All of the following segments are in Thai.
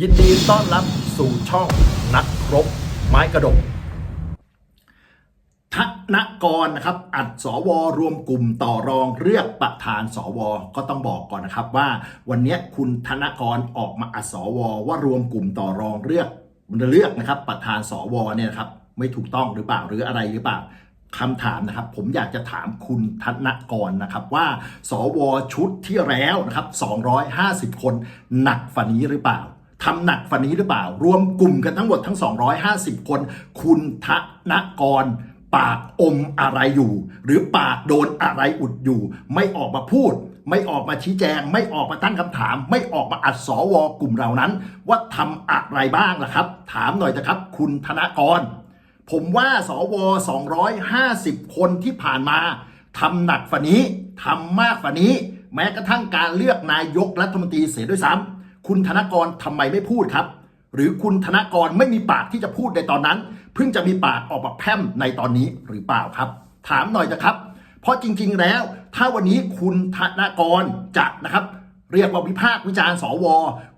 ยินดีต้อนรับสู่ช่องนักครบไม้กระดกธนกรนะครับ อัดสวรวมกลุ่มต่อรองเลือกประธานสว ก็ต้องบอกก่อนนะครับว่าวันนี้คุณธนกรออกมาอัดสว ว่ารวมกลุ่มต่อรองเลือกเลือกนะครับ ประธานสวเนี่ยนะครับ ไม่ถูกต้องหรือเปล่าหรืออะไรหรือเปล่าคำถามนะครับ ผมอยากจะถามคุณธนกรนะครับว่า สวชุดที่แล้วนะครับ250 คนหนักฝันนี้หรือเปล่า ทำหนักฝันนี้หรือเปล่า รวมกลุ่มกันทั้งหมดทั้ง 250 คน คุณธนกร ปากอมอะไรอยู่ หรือปากโดนอะไรอุดอยู่ ไม่ออกมาพูด ไม่ออกมาชี้แจง ไม่ออกมาตั้งคำถาม ไม่ออกมาอัดสวกลุ่มเหล่านั้น ว่าทำอะไรบ้างล่ะครับ ถามหน่อยนะครับ คุณธนกร ผมว่าสว250 คนที่ผ่านมาทำหนักฝันนี้ทำมากฝันนี้ แม้กระทั่งการเลือกนายกรัฐมนตรีเสียด้วยซ้ำ คุณธนกรทำไมไม่พูดครับ หรือคุณธนกรไม่มีปากที่จะพูดในตอนนั้น เพิ่งจะมีปากออกมาแพร่มในตอนนี้หรือเปล่าครับ ถามหน่อยนะครับ เพราะจริง ๆ แล้ว ถ้าวันนี้คุณธนกรจะนะครับเรียกว่าวิพากษ์วิจารณ์สว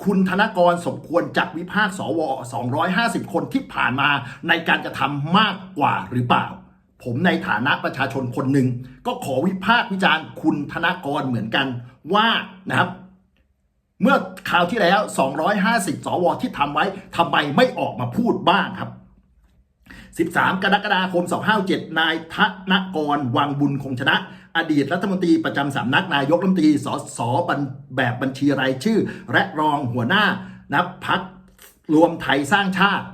คุณธนกรสมควรจะวิพากษ์สว 250 คนที่ผ่านมาในการจะทำมากกว่าหรือเปล่า ผมในฐานะประชาชนคนหนึ่งก็ขอวิพากษ์วิจารณ์คุณธนกรเหมือนกันว่านะครับ เมื่อคราวที่แล้ว 250 สวที่ทำไว้ทำไมไม่ออกมาพูดบ้างครับ 13 กรกฎาคม 257 นายธนกร วังบุญคงชนะ อดีตรัฐมนตรีประจำสำนักนายกรัฐมนตรีสสแบบบัญชีรายชื่อ และรองหัวหน้านับพักรวมไทยสร้างชาติ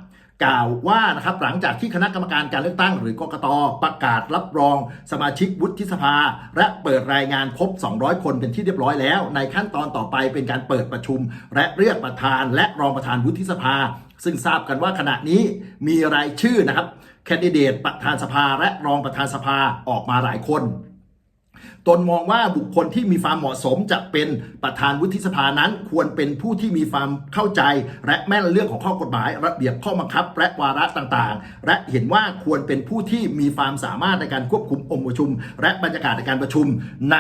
กล่าวว่านะครับหลังจากที่คณะกรรมการการเลือกตั้ง หรือกกตประกาศรับรองสมาชิกวุฒิสภา และเปิดรายงานครบ 200 คนเป็นที่เรียบร้อยแล้ว ในขั้นตอนต่อไปเป็นการเปิดประชุม และเรียกประธานและรองประธานวุฒิสภา ซึ่งทราบกันว่าขณะนี้มีรายชื่อนะครับแคนดิเดตประธานสภาและรองประธานสภาออกมาหลายคน ตนมองว่าบุคคลที่มีความเหมาะสมจะเป็นประธานวุฒิสภานั้น ควรเป็นผู้ที่มีความเข้าใจ และแม่นเรื่องของข้อกฎหมาย ระเบียบข้อบังคับ และวาระต่างๆ และเห็นว่าควรเป็นผู้ที่มีความสามารถในการควบคุมองค์ประชุม และบรรยากาศในการประชุม ใน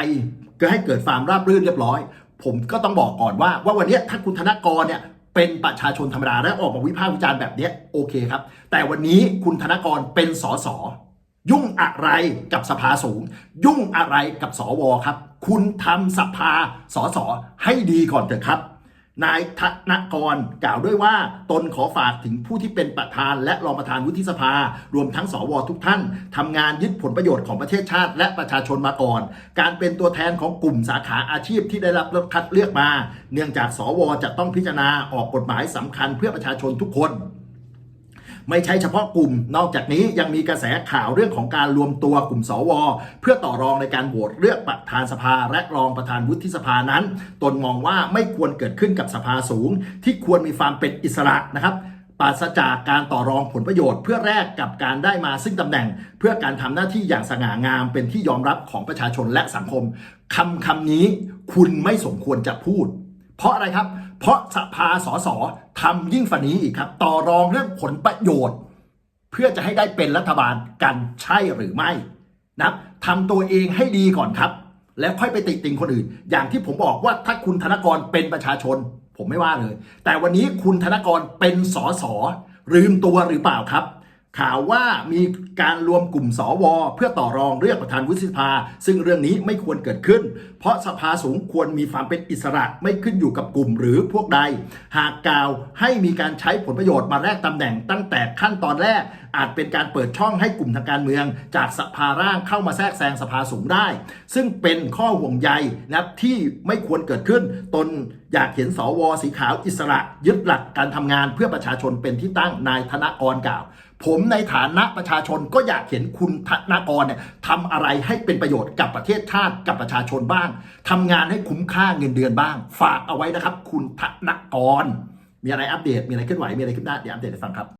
เพื่อให้เกิดความราบรื่นเรียบร้อย ผมก็ต้องบอกก่อนว่า ว่าวันนี้ถ้าคุณธนกรเนี่ยเป็นประชาชนธรรมดาและออกมาวิพากษ์วิจารณ์แบบนี้โอเคครับ แต่วันนี้คุณธนกรเป็นสส ยุ่งอะไรกับสภาสูง ยุ่งอะไรกับสวครับ คุณทำสภาสสให้ดีก่อนเถอะครับ นายธนกรกล่าวด้วยว่า ตนขอฝากถึงผู้ที่เป็นประธานและรองประธานวุฒิสภา รวมทั้งสวทุกท่านทำงานยึดผลประโยชน์ของประเทศชาติ และประชาชนมาก่อน การเป็นตัวแทนของกลุ่มสาขาอาชีพที่ได้รับคัดเลือกมา เนื่องจากสวจะต้องพิจารณาออกกฎหมายสำคัญเพื่อประชาชนทุกคน ไม่ใช่เฉพาะกลุ่ม นอกจากนี้ยังมีกระแสข่าวเรื่องของการรวมตัวกลุ่มสว เพื่อต่อรองในการโหวตเลือกประธานสภาและรองประธานวุฒิสภานั้น ตนมองว่าไม่ควรเกิดขึ้นกับสภาสูง ที่ควรมีความเป็นอิสระนะครับปราศจากการต่อรองผลประโยชน์เพื่อแลกกับการได้มาซึ่งตำแหน่ง เพื่อการทำหน้าที่อย่างสง่างามเป็นที่ยอมรับของประชาชนและสังคมคำคำนี้คุณไม่สมควรจะพูด เพราะอะไรครับ เพราะสภาสสทำยิ่งฝันนี้อีกครับ ต่อรองเรื่องผลประโยชน์ เพื่อจะให้ได้เป็นรัฐบาลกันใช่หรือไม่นะทำตัวเองให้ดีก่อนครับ แล้วค่อยไปติติงคนอื่น อย่างที่ผมบอกว่าถ้าคุณธนกรเป็นประชาชน ผมไม่ว่าเลย แต่วันนี้คุณธนกรเป็นสสลืมตัวหรือเปล่าครับ ข่าวว่ามีการรวมกลุ่มสวเพื่อต่อรองเลือกประธานวุฒิสภา ซึ่งเรื่องนี้ไม่ควรเกิดขึ้น เพราะสภาสูงควรมีความเป็นอิสระไม่ขึ้นอยู่กับกลุ่มหรือพวกใด หากกล่าวให้มีการใช้ผลประโยชน์มาแลกตำแหน่งตั้งแต่ขั้นตอนแรก อาจเป็นการเปิดช่องให้กลุ่มทางการเมือง จากสภาร่างเข้ามาแทรกแซงสภาสูงได้ ซึ่งเป็นข้อห่วงใยนะที่ไม่ควรเกิดขึ้นตน อยากเห็นสวสีขาวอิสระ ยึดหลักการทำงานเพื่อประชาชนเป็นที่ตั้งนายธนกรกล่าว ผมในฐานะประชาชนก็อยากเห็นคุณธนกรเนี่ยทำอะไรให้เป็นประโยชน์กับประเทศชาติกับประชาชนบ้างทำงานให้คุ้มค่าเงินเดือนบ้าง ฝากเอาไว้นะครับ คุณธนกร มีอะไรอัปเดตมีอะไรเคลื่อนไหวมีอะไรขึ้นหน้าเดี๋ยวอัปเดตให้ฟังครับ